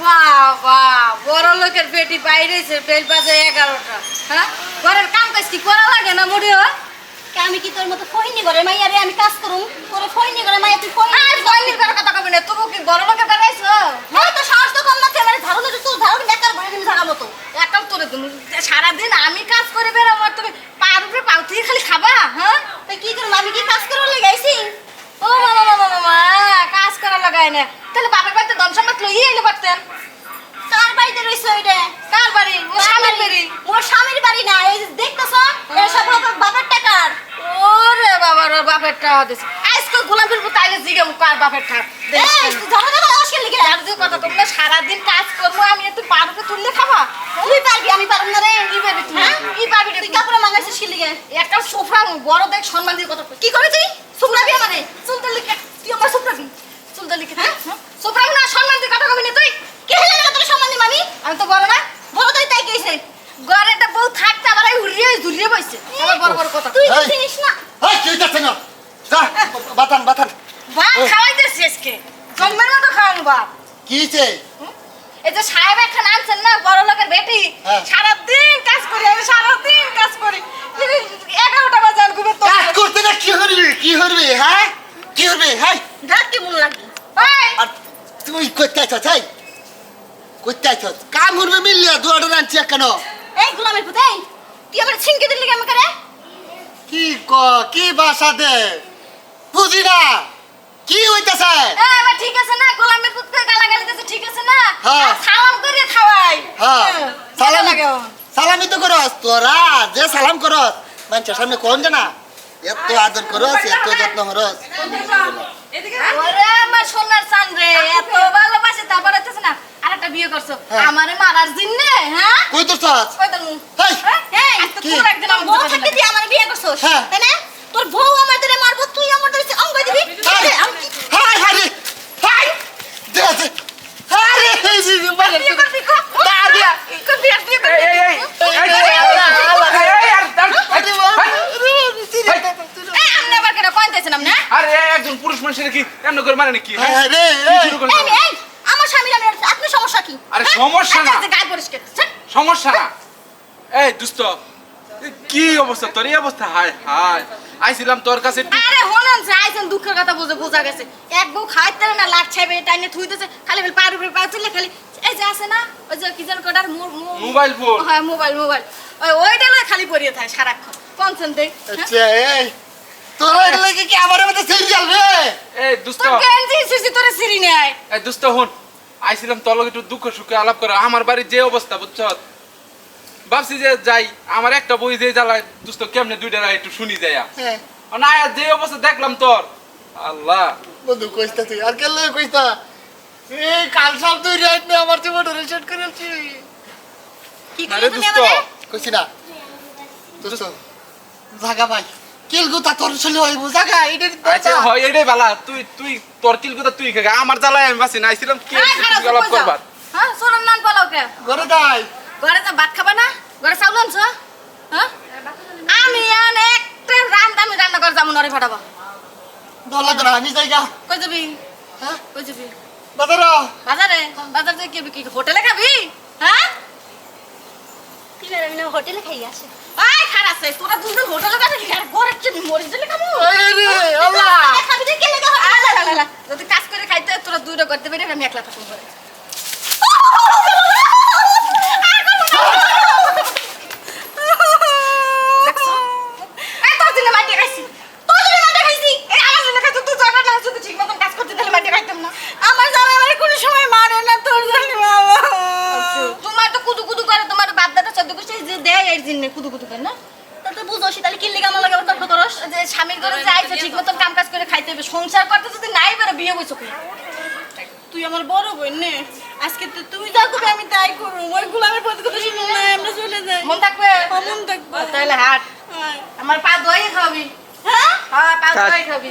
বাবা বড় লোকের বেটি বাইরেছে বেল বাজে এগারোটা। হ্যাঁ? ঘরের কাম কাজ কি করা লাগে না মুড়ি কে আমি কি তোর মতো ফইনি করে মাইয়া রে আমি কাজ করুম। তোরে ফইনি মাইয়া তুই ফইনি। আর কথা কবি না তুমি কি বড় লোকের বেড়াইছো? হ্যাঁ তো সাহস তো কম না আমার ধারণা তো তোর ধারণা বেকার বলে তুমি থাকা মতো। একাল তোরে তুমি সারাদিন আমি কাজ করে বেড়াবো তুমি তুই খালি খাবা হ্যাঁ? তো কি করুম আমি কি কাজ করে লাগাইছি ও মামা মামা মামা কাজ করা লাগায় না তাহলে বাপের বাড়িতে দম লইয়ে এলে পারতেন। কার বাড়িতে রইছে কার বাড়ি? স্বামীর বাড়ি। মোর স্বামীর বাড়ি না এই যে দেখতেছ? এসব বাবার- বাবার টাকার। ওরে বাবা রে বাপের টাকা দিছে। আজকে গোলাম ফিরবো তাইলে জিগে কার বাপের ঠাক এই তুই লিখে আর যে কথা তোমরা কাজ করব আমি একটু পার উপরে তুললে খাবা। তুই পারবি আমি পারব না রে কি পারবি তুই? হ্যাঁ? কি পারবি রে তুই তুই? কাপড় মাঙ্গাইছিস একটা সোফা বড় দেখ সম্মান দিয়ে কথা কি করেছি? শুকনাবি আমারে। চুলতে লিখে তুই আমার সোফরাবি চুলতে লিখে হ্যাঁ? সোফরাবি না সম্মান দিয়ে কথা কবি না তুই। কে হলে না তোর সম্মান দিম আমি আমি তো বড় না। বলো তুই তাই কইছে ঘরে একটা বউ থাকতে আবার এই উড়িয়ে ঝুলিয়ে বসছে আবার বড় বড় কথা। তুই চিনিস না? এই কি হইতাছে না। যা বাতান বাতান। ভাত খাওয়াইতেছি আজকে। জন্মের মতো খাওয়ানো বাপ কি হইছে এই যে সাহেব এখন আনছেন না বড় লোকের বেটি হ্যাঁ। সারাদিন কাজ করি আমি সারাদিন কাজ করি এগারোটা বাজে আর ঘুমের তো কাজ করতে না কি হইবে কি হইবে হ্যাঁ কি হইবে হ্যাঁ ডাক কি মন লাগি ওই, আর তুই করতে আইছ তাই করতে আইছ কাম হইবে মিললে? দুয়াটা রাঞ্চি কেন? এই গোলামের পুতে তুই আমার ছিনকে দিলি আমাকে? রে কি ক কি ভাষা দে? বুঝি না। কি হইতাছে? এই, এবার ঠিক আছে না? গোলামের পুতকে গালাগালি দিতেছে ঠিক আছে না? হ্যাঁ। সালাম করে খাওয়াই। হ্যাঁ। সালাম লাগে সালামি তো করস তোরা যে সালাম করস মানুষের সামনে কোন জানা এত আদর করস এত যত্ন করস। ওরে আমার সোনার চান রে এত ভালোবাসে তারপর হচ্ছে না আরেকটা বিয়ে করছ হ্যাঁ। আমারে মারার জিন্নে হ্যাঁ কই তোর সস কই দেন হেই হ্যাঁ কি? তোর একদিন তোর আমার বউ থাকতে তুই আমার বিয়ে করছস হ্যাঁ। তাই না তোর বউ আমার ধরে মারবো তুই আমার ধরে অঙ্গ দিবি আরে, হাই হাই হাই দে দে হাই রে এই মানে বিয়ে করবি কো দাঁড়া দিয়া কো বিয়ে বিয়ে করবি এই, এই, আর, আর, আরে আরে হাই। আরে একজন পুরুষ মানুষের কি এমন করে মানে নাকি হাই, হাই রে। শুরু করল? আমার স্বামীর আমি আপনার সমস্যা কি? আরে সমস্যা না। আচ্ছা গায়ে পরিষ্কার। সমস্যা না। এই দুস্থ এ, কি অবস্থা? তোর এই অবস্থা? হাই হাই আইছিলাম তোর কাছে আরে হনন যে আইছেন দুঃখের কথা বুঝে বোঝা গেছে। এক বউ খাইতে না লাট ছাইবে টাইনে থুইতেছে। খালি বেল পার উপরে পা তুললে খালি এই যে আছে না ওই যে কি যেন কটার মোবাইল ফোন। হ্যাঁ মোবাইল মোবাইল। ওই ওইটা লয় খালি পড়িয়ে থাকে সারাক্ষণ। কনসেন দেই আচ্ছা, এই। তোরা এটা লাগে কি আমার মধ্যে সিরিয়াল রে? এই দুস্থ। তোর গেঞ্জি সিসি তোরে সিরি নেয় এই দুস্থ হন। আইছিলাম তোর একটু দুঃখ সুখে আলাপ করে। আমার বাড়ির যে অবস্থা বুঝছ? ভাবছি যে যাই আমার একটা বই যে জ্বালায় দুস্থ কেমনে দুইটা রায় একটু শুনি যায় হ্যাঁ। না আর যে অবস্থা দেখলাম তোর আল্লাহ। বন্ধু কইস্তা তুই আর কেন লাগে কইস্তা এই কাল সব তুই রাইট নে আমার জীবন রিসেট করেছি কি করলি দুস্থ কইছি না। দোস্ত জাগা ভাই কিল গুতা তোর চলে হইব জাগা এটা আচ্ছা হয় এটাই বালা। তুই তুই তোর কিল কথা তুই খাগা। আমার জ্বালায় আমি বাসি না আইছিলাম কি আলাপ করবার? হ্যাঁ সোনার নান পালাও কে ঘরে যাই। ঘরে যা ভাত খাবা না? ঘরে চাউল আনছো? হ্যাঁ? আমি আন একটা রান্না আমি রান্না করে যাব নরে ফাটাবো। দলা দলা আমি জায়গা। কই যাবি? হ্যাঁ? কই যাবি? বাজার। বাজারে? বাজার থেকে কি কি হোটেলে খাবি? হ্যাঁ? কি না হোটেলে খাই আসে। খারাপ আছে তোরা দুজন হোটেলে যাবি আর ঘরে কি মরিচ দিলে খাব রে আল্লাহ খাবি কে লেগে আলা যদি কাজ করে খাইতে তোরা দুটো করতে পারি আমি একলা থাকব ঘরে দেখছ? এই তোর দিনে মাটি খাইছি। তোর দিনে মাটি খাইছি। এই আমার দিনে খাইতো, তুই জানা না, যদি ঠিক মতন কাজ করতে তাহলে মাটি খাইতাম না। আমার জামাই আমার কোনো সময় মারে না তোর জানি বাবা তোমার তো কুদু কুদু করে তোমার বাপ দাদা চোদ্দ গোষ্ঠী দেয় জিনে কুদু কুদু করে না? তা তুই বুঝোস তাহলে কি লেগে আমার লাগে তর্ক করস? যে স্বামীর ঘরে যে ঠিক মতন কাম কাজ করে খাইতে হবে সংসার করতে যদি নাই বেরো বিয়ে বইছো কি তুই আমার বড় বোন নে। আজকে তো তুমি যা করবে আমি তাই করব। ওই গোলামের পথে কথা শুনো না আমরা চলে যাই। মন থাকবে? অমন থাকব? তাহলে হাট। হ্যাঁ। আমার পা ধোয়াই খাবি। হ্যাঁ? হ্যাঁ পা ধোয়াই খাবি।